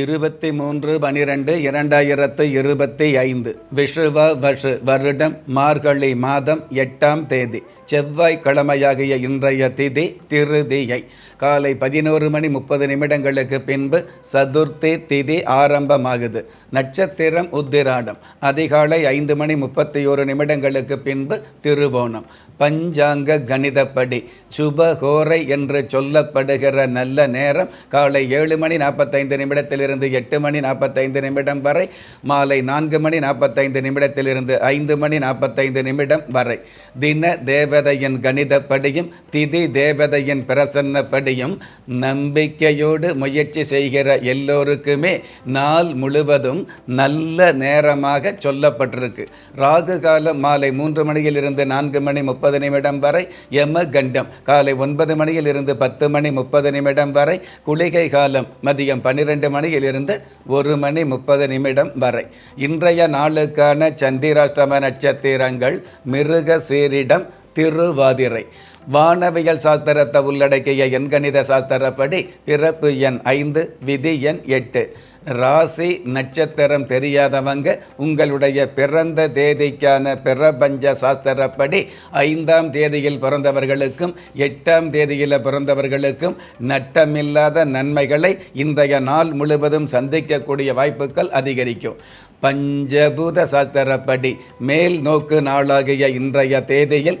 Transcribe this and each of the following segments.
இருபத்தி மூன்று பனிரெண்டு இரண்டாயிரத்து இருபத்தி ஐந்து விஷுவ வஷு வருடம் மார்கழி மாதம் எட்டாம் தேதி செவ்வாய்க்கிழமையாகிய இன்றைய திதி திருதியை. காலை பதினோரு மணி முப்பது நிமிடங்களுக்கு பின்பு சதுர்த்தி திதி ஆரம்பமாகுது. நட்சத்திரம் உத்திராடம். அதிகாலை ஐந்து மணி முப்பத்தி ஒரு நிமிடங்களுக்கு பின்பு திருவோணம். பஞ்சாங்க கணிதப்படி சுபகோரை என்று சொல்லப்படுகிற நல்ல நேரம் காலை ஏழு மணி நாற்பத்தைந்து நிமிடத்திலிருந்து எட்டு மணி நாற்பத்தைந்து நிமிடம் வரை மாலை நான்கு மணி நாற்பத்தைந்து நிமிடத்திலிருந்து ஐந்து மணி நாற்பத்தைந்து நிமிடம் வரை. தின தேவதையின் கணிதப்படியும் திதி தேவதையின் பிரசன்னப்படியும் நம்பிக்கையோடு முயற்சி செய்கிற எல்லோருக்குமே நாள் முழுவதும் நல்ல நேரமாக சொல்லப்பட்டிருக்கு. ராகு காலம் மாலை மூன்று மணியிலிருந்து நான்கு மணி முப்பது நிமிடம் வரை யம கண்டம் காலை ஒன்பது மணியிலிருந்து பத்து மணி முப்பது நிமிடம் வரை குளிகை காலம் மதியம் பன்னிரெண்டு மணியிலிருந்து ஒரு மணி முப்பது நிமிடம் வரை. இன்றைய நாளுக்கான சந்திராஷ்டம நட்சத்திரங்கள் மிருக சீரிடம் திருவாதிரை. வானவியல் சாஸ்திரத்தை உள்ளடக்கிய எண்கணித சாஸ்திரப்படி பிறப்பு எண் ஐந்து விதி எண் எட்டு. ராசி நட்சத்திரம் தெரியாதவங்க உங்களுடைய பிறந்த தேதிக்கான பிரபஞ்ச சாஸ்திரப்படி ஐந்தாம் தேதியில் பிறந்தவர்களுக்கும் எட்டாம் தேதியில் பிறந்தவர்களுக்கும் நட்டமில்லாத நன்மைகளை இன்றைய நாள் முழுவதும் சந்திக்கக்கூடிய வாய்ப்புகள் அதிகரிக்கும். பஞ்சபூத சாஸ்திரப்படி மேல் நோக்கு நாளாகிய இன்றைய தேதியில்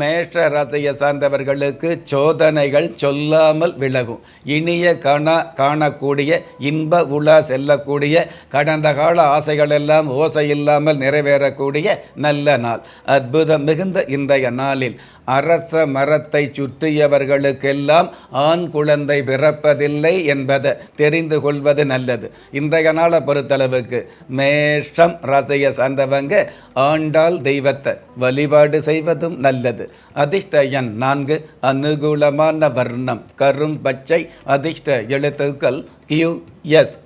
மேஷ ராசியை சார்ந்தவர்களுக்கு சோதனைகள் சொல்லாமல் விலகும். இனிய காண காணக்கூடிய இன்ப உலா செல்லக்கூடிய கடந்த கால ஆசைகளெல்லாம் ஓசை இல்லாமல் நிறைவேறக்கூடிய நல்ல நாள். அற்புதம் மிகுந்த இன்றைய நாளில் அரச மரத்தை சுற்றியவர்களுக்கெல்லாம் ஆண் குழந்தை பிறப்பதில்லை என்பதை தெரிந்து கொள்வது நல்லது. இன்றைய நாளை பொறுத்தளவுக்கு மேஷம் ராசியை சார்ந்தவங்க ஆண்டாள் தெய்வத்தை வழிபாடு செய்வதும் நல்லது. அதிர்ஷ்ட எண் நான்கு அனுகூலமான வர்ணம். கரும் பச்சை அதிர்ஷ்ட எழுத்துக்கள் கியூ எஸ்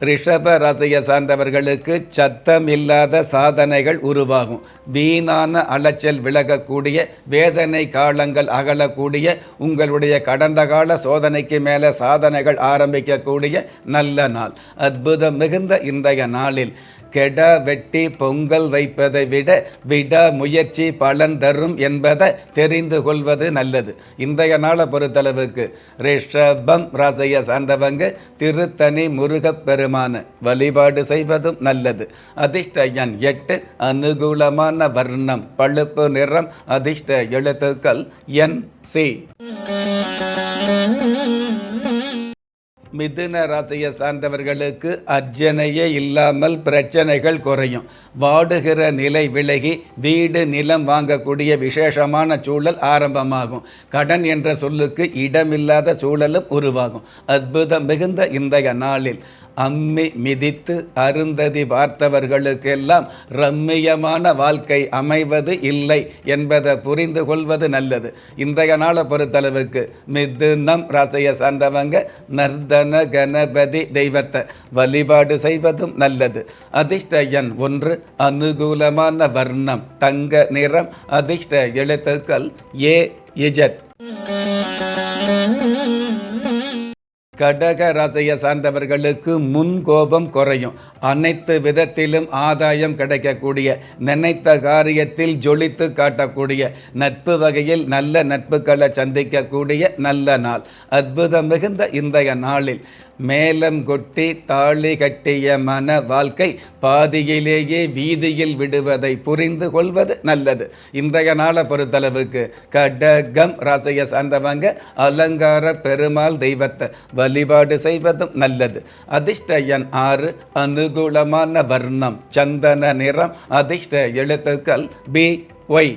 ரிஷப ராசியை சார்ந்தவர்களுக்கு சத்தம் இல்லாத சாதனைகள் உருவாகும். வீணான அலைச்சல் விலகக்கூடிய வேதனை காலங்கள் அகலக்கூடிய உங்களுடைய கடந்த கால சோதனைக்கு மேலே சாதனைகள் ஆரம்பிக்கக்கூடிய நல்ல நாள். அற்புதம் மிகுந்த இன்றைய நாளில் கெட வெட்டி பொங்கல் வைப்பதை விட விட முயற்சி பலன் தரும் என்பதை தெரிந்து கொள்வது நல்லது. இன்றைய நாளை பொறுத்தளவுக்கு ரிஷபம் ராசைய சார்ந்தவங்க திருத்தணி முருகப்பெருமான வழிபாடு செய்வதும் நல்லது. அதிர்ஷ்ட எண் எட்டு அனுகூலமான வர்ணம் பழுப்பு நிறம் அதிர்ஷ்ட எழுத்துக்கள் என் சி. மிதுன ராசியை சார்ந்தவர்களுக்கு அர்ஜனையே இல்லாமல் பிரச்சனைகள் குறையும். வாடுகிற நிலை விலகி வீடு நிலம் வாங்கக்கூடிய விசேஷமான சூழல் ஆரம்பமாகும். கடன் என்ற சொல்லுக்கு இடமில்லாத சூழலும் உருவாகும். அற்புதம் மிகுந்த இன்றைய நாளில் அம்மி மிதித்து அருந்ததி பார்த்தவர்களுக்கெல்லாம் ரம்மியமான வாழ்க்கை அமைவது இல்லை என்பதை புரிந்து கொள்வது நல்லது. இன்றைய நாளை பொறுத்தளவுக்கு மிதுனம் ராசியை சார்ந்தவங்க கன கணபதி தெய்வத்தை வழிபாடு செய்வதும் நல்லது. அதிர்ஷ்டயன் ஒன்று அனுகூலமான வர்ணம் தங்க நிறம் அதிர்ஷ்ட எழுத்துக்கள் ஏ இஜட். கடக ராசியை சார்ந்தவர்களுக்கு முன் கோபம் குறையும். அனைத்து விதத்திலும் ஆதாயம் கிடைக்கக்கூடிய நினைத்த காரியத்தில் ஜொலித்து காட்டக்கூடிய நட்பு வகையில் நல்ல நட்புகளை சந்திக்கக்கூடிய நல்ல நாள். அற்புதம் மிகுந்த இன்றைய நாளில் மேலம் கொட்டி தாலி கட்டிய மன வாழ்க்கை பாதியிலேயே வீதியில் விடுவதை புரிந்து கொள்வது நல்லது. இன்றைய நாளை பொறுத்தளவுக்கு கடகம் ராசியை சார்ந்தவங்க அலங்கார பெருமாள் தெய்வத்தை வழிபாடு செய்வதும் நல்லது. அதிர்ஷ்டயன் ஆறு அனுகூலமான வர்ணம் சந்தன நிறம் அதிர்ஷ்ட எழுத்துக்கள் பி ஒய்.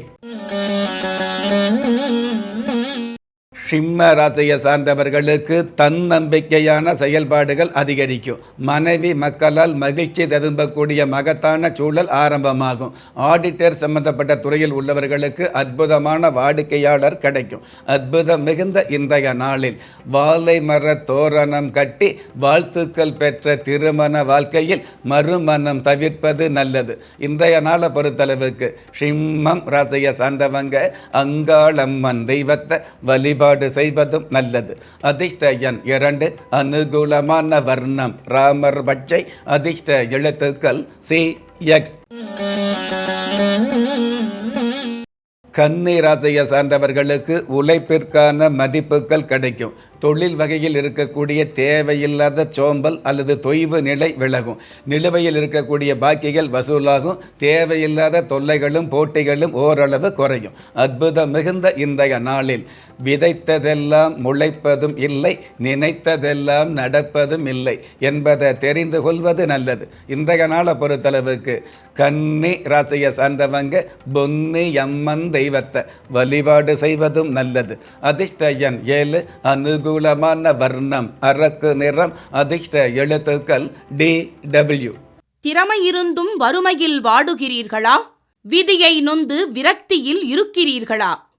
சிம்ம ராசியை சார்ந்தவர்களுக்கு தன்னம்பிக்கையான செயல்பாடுகள் அதிகரிக்கும். மனைவி மக்களால் மகிழ்ச்சி ததும்பக்கூடிய மகத்தான சூழல் ஆரம்பமாகும். ஆடிட்டர் சம்பந்தப்பட்ட துறையில் உள்ளவர்களுக்கு அற்புதமான வாடிக்கையாளர் கிடைக்கும். அற்புதம் மிகுந்த இன்றைய நாளில் வாழை மர தோரணம் கட்டி வாழ்த்துக்கள் பெற்ற திருமண வாழ்க்கையில் மறுமணம் தவிர்ப்பது நல்லது. இன்றைய நாளை பொறுத்தளவுக்கு சிம்மம் ராசியை சார்ந்தவங்க அங்காளம்மன் தெய்வத்தை வழிபாடு செய்வதும் நல்லது. அதிர்ஷ்ட எண் இரண்டு அனுகூலமான வர்ணம். ராமர் பச்சை அதிர்ஷ்ட எழுத்துக்கள். C X. கன்னி ராசியை சார்ந்தவர்களுக்கு உழைப்பிற்கான மதிப்புகள் கிடைக்கும். தொழில் வகையில் இருக்கக்கூடிய தேவையில்லாத சோம்பல் அல்லது தொய்வு நிலை விலகும். நிலுவையில் இருக்கக்கூடிய பாக்கிகள் வசூலாகும். தேவையில்லாத தொல்லைகளும் போட்டிகளும் ஓரளவு குறையும். அற்புதம் மிகுந்த இன்றைய நாளில். விதைத்ததெல்லாம் முளைப்பதும் இல்லை நினைத்ததெல்லாம் நடப்பதும் இல்லை என்பதை தெரிந்து கொள்வது நல்லது. இன்றைய நாளை பொறுத்தளவுக்கு கன்னி ராசியை சார்ந்தவங்க பொன்னி அம்மன் தெய்வத்தை வழிபாடு செய்வதும் நல்லது. அதிர்ஷ்ட எண் ஏழு அனுகூலமான வர்ணம் அரக்கு நிறம் அதிர்ஷ்ட எழுத்துக்கள் டி டபிள்யூ. திறமை இருந்தும் வறுமையில் வாடுகிறீர்களா? விதியை நொந்து விரக்தியில் இருக்கிறீர்களா?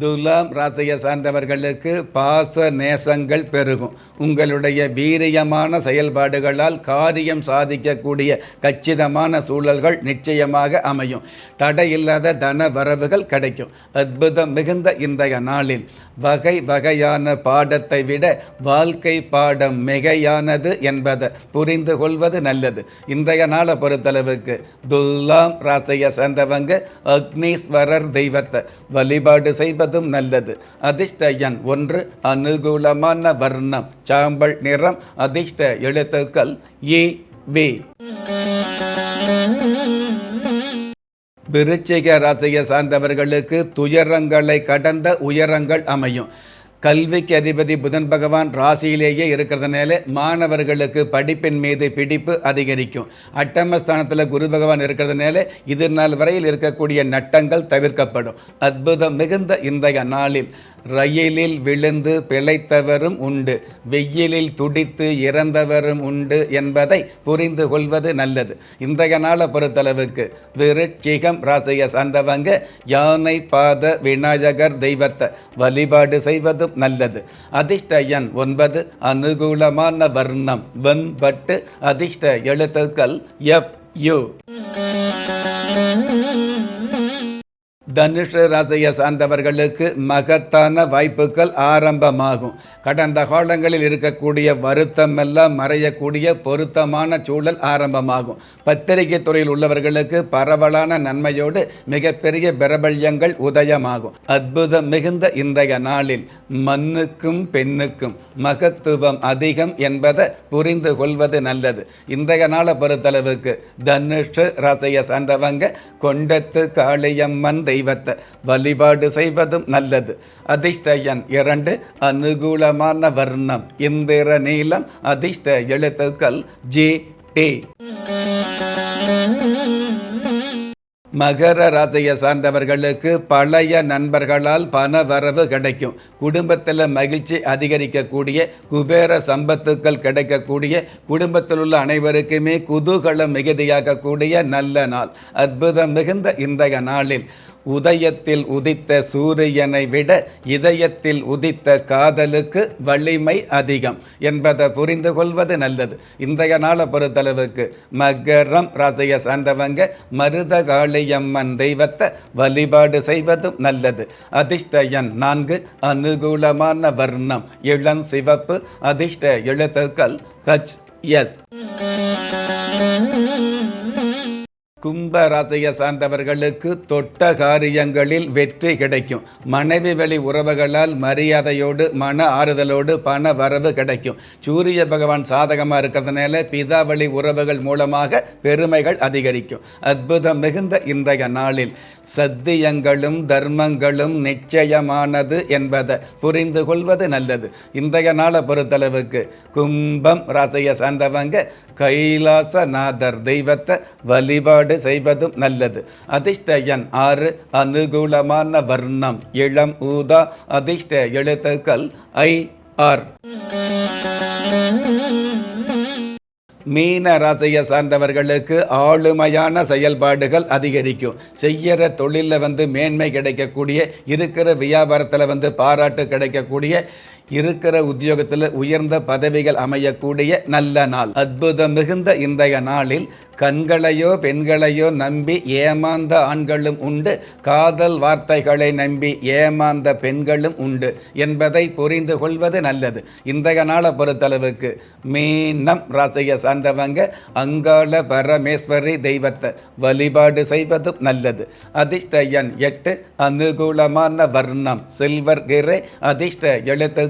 துலாம் ராசியை சார்ந்தவர்களுக்கு பாச நேசங்கள் பெருகும். உங்களுடைய வீரியமான செயல்பாடுகளால் காரியம் சாதிக்கக்கூடிய கச்சிதமான சூழல்கள் நிச்சயமாக அமையும். தடையில்லாத தன வரவுகள் கிடைக்கும். அற்புதம் மிகுந்த இன்றைய நாளில் வகை வகையான பாடத்தை விட வாழ்க்கை பாடம் மிகையானது என்பதை புரிந்து கொள்வது நல்லது. இன்றைய நாளை பொறுத்தளவுக்கு துல்லாம் ராசியை சேர்ந்தவங்க அக்னீஸ்வரர் தெய்வத்தை வழிபாடு செய்வதும் நல்லது. அதிர்ஷ்ட எண் ஒன்று அனுகூலமான வர்ணம் சாம்பல் நிறம் அதிர்ஷ்ட எழுத்துக்கள் ஏ வி. விருச்சிக ராசியை சார்ந்தவர்களுக்கு துயரங்களை கடந்த உயரங்கள் அமையும். கல்விக்கு அதிபதி புதன் பகவான் ராசியிலேயே இருக்கிறதுனால மாணவர்களுக்கு படிப்பின் மீது பிடிப்பு அதிகரிக்கும். அட்டமஸ்தானத்தில் குரு பகவான் இருக்கிறதுனால இது நாள் வரையில் இருக்கக்கூடிய நட்டங்கள் தவிர்க்கப்படும். அற்புதம் மிகுந்த இன்றைய நாளில். ரயிலில் விழுந்து பிழைத்தவரும் உண்டு வெயிலில் துடித்து இறந்தவரும் உண்டு என்பதை புரிந்து கொள்வது நல்லது. இன்றைய நாளை பொறுத்தளவுக்கு விருட்சிகம் ராசியை சார்ந்தவங்க யானை பாத விநாயகர் தெய்வத்தை வழிபாடு செய்வதும் நல்லது. அதிர்ஷ்ட எண் ஒன்பது அனுகூலமான வர்ணம் வெண்பட்டு அதிர்ஷ்ட எழுத்துக்கள் எஃப் யூ தனுஷ ராசியை சார்ந்தவர்களுக்கு மகத்தான வாய்ப்புகள் ஆரம்பமாகும். கடந்த காலங்களில் இருக்கக்கூடிய வருத்தம் எல்லாம் மறையக்கூடிய பொருத்தமான சூழல் ஆரம்பமாகும். பத்திரிகை துறையில் உள்ளவர்களுக்கு பரவலான நன்மையோடு மிகப்பெரிய பிரபல்யங்கள் உதயமாகும். அற்புதம் மிகுந்த இன்றைய நாளில் மண்ணுக்கும் பெண்ணுக்கும் மகத்துவம் அதிகம் என்பதை புரிந்து கொள்வது நல்லது. இன்றைய நாளை பொறுத்தளவுக்கு தனுஷ ராசியை சார்ந்தவங்க கொண்டத்து காளியம்மன் தெய்வத்தை வழிபாடு செய்வதும் நல்லது. அதிர்ஷ்ட எண் இரண்டு அனுகூலமான வர்ணம். இந்திர நீளம் அதிர்ஷ்ட எழுத்துக்கள் ஜே டே. மகர ராசியை சார்ந்தவர்களுக்கு பழைய நண்பர்களால் பண வரவு கிடைக்கும். குடும்பத்தில் மகிழ்ச்சி அதிகரிக்கக்கூடிய குபேர சம்பத்துக்கள் கிடைக்கக்கூடிய குடும்பத்தில் உள்ள அனைவருக்குமே குதூகலம் மிகுதியாகக்கூடிய நல்ல நாள். அற்புதம் மிகுந்த இன்றைய நாளில். உதயத்தில் உதித்த சூரியனை விட இதயத்தில் உதித்த காதலுக்கு வலிமை அதிகம் என்பதை புரிந்து கொள்வது நல்லது. இன்றைய நாளை பொறுத்தளவுக்கு மகரம் ராசைய சார்ந்தவங்க மருதகாளியம்மன் தெய்வத்தை வழிபாடு செய்வதும் நல்லது. அதிர்ஷ்ட எண் நான்கு அனுகூலமான வர்ணம் இளம் சிவப்பு அதிர்ஷ்ட எழுத்துக்கள் ஹச் எஸ் கும்ப ராசியை சார்ந்தவர்களுக்கு தொட்ட காரியங்களில் வெற்றி கிடைக்கும். மனைவி வழி உறவுகளால் மரியாதையோடு மன ஆறுதலோடு பண வரவு கிடைக்கும். சூரிய பகவான் சாதகமாக இருக்கிறதுனால பிதா வழி உறவுகள் மூலமாக பெருமைகள் அதிகரிக்கும். அற்புதம் மிகுந்த இன்றைய நாளில் சத்தியங்களும் தர்மங்களும் நிச்சயமானது என்பதை புரிந்து கொள்வது நல்லது. இன்றைய நாளை பொறுத்தளவுக்கு கும்பம் ராசியை சார்ந்தவங்க கைலாசநாதர் தெய்வத்தை வழிபாடு செய்வதும் நல்லது. அதிர்ஷ்டயன் ஆறு அனுகூலமான வர்ணம். இளம் ஊதா அதிர்ஷ்ட எழுத்துக்கள் ஐ ஆர். மீன ராசியை சார்ந்தவர்களுக்கு ஆளுமையான செயல்பாடுகள் அதிகரிக்கும். செய்கிற தொழிலில் வந்து மேன்மை கிடைக்கக்கூடிய இருக்கிற வியாபாரத்தில் வந்து பாராட்டு கிடைக்கக்கூடிய இருக்கிற உத்தியோகத்தில் உயர்ந்த பதவிகள் அமையக்கூடிய நல்ல நாள். அற்புதம் மிகுந்த இன்றைய நாளில் கண்களையோ பெண்களையோ நம்பி ஏமாந்த ஆண்களும் உண்டு. காதல் வார்த்தைகளை நம்பி ஏமாந்த பெண்களும் உண்டு என்பதை புரிந்து கொள்வது நல்லது. இன்றைய நாளை பொறுத்தளவுக்கு மீனம் ராசியை சார்ந்தவங்க அங்காள பரமேஸ்வரி தெய்வத்தை வழிபாடு செய்வதும் நல்லது. அதிர்ஷ்ட எண் எட்டு அனுகூலமான வர்ணம் சில்வர் கிரே அதிர்ஷ்ட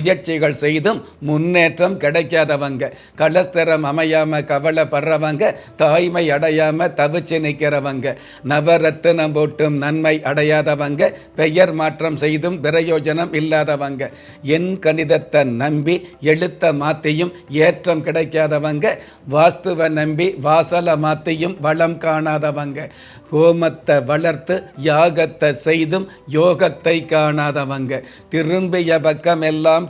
முயற்சிகள் செய்தும் முன்னேற்றம் கிடைக்காதவங்க. கலஸ்தரம் அமையாமல் கவலைப்படுறவங்க தாய்மை அடையாமல் தவிச்சு நிற்கிறவங்க நவரத்தினம் போட்டும் நன்மை அடையாதவங்க பெயர் மாற்றம் செய்தும் பிரயோஜனம் இல்லாதவங்க. என் கணிதத்தை நம்பி எழுத்த மாத்தியும் ஏற்றம் கிடைக்காதவங்க. வாஸ்துவை நம்பி வாசலை மாத்தியும் வளம் காணாதவங்க. ஹோமத்தை வளர்த்து யாகத்தை செய்தும் யோகத்தை காணாதவங்க. திரும்பிய பக்கம் எல்லாம்